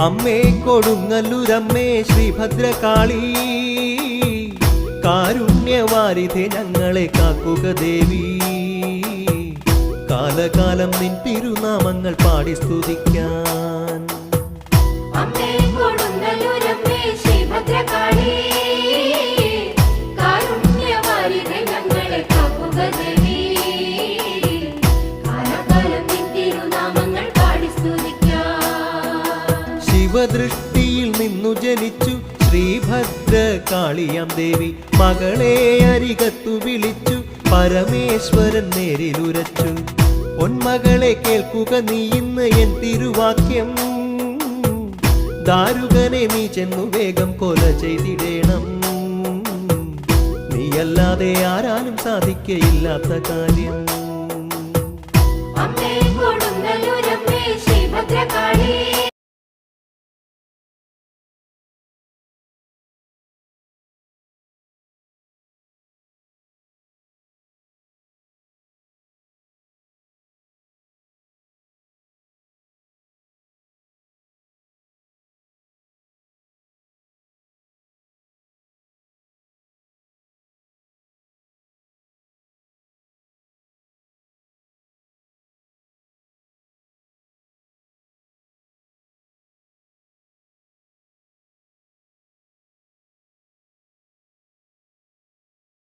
അമ്മേ കൊടുങ്ങല്ലൂരമ്മേ ശ്രീഭദ്രകാളി. കാരുണ്യവാരിധെ ഞങ്ങളെ കാക്കുക ദേവി. കാലകാലം നിൻ തിരുനാമങ്ങൾ പാടി സ്തുതിക്കാൻ. ശിവദൃഷ്ടിയിൽ നിന്നു ജനിച്ചു. ശ്രീഭദ്ര കാളിയാം ദേവി മകളെ അരികത്തു വിളിച്ചു. പരമേശ്വരൻ നേരിലുരച്ചു പൊന്മകളെ കേൾക്കുക നീ ഇന്ന് എൻ തിരുവാക്യം. ദാരുകനെ നീ ചെന്നു വേഗം കൊല ചെയ്തിടേണം. നീയല്ലാതെ ആരാലും സാധിക്കയില്ലാത്ത കാര്യം.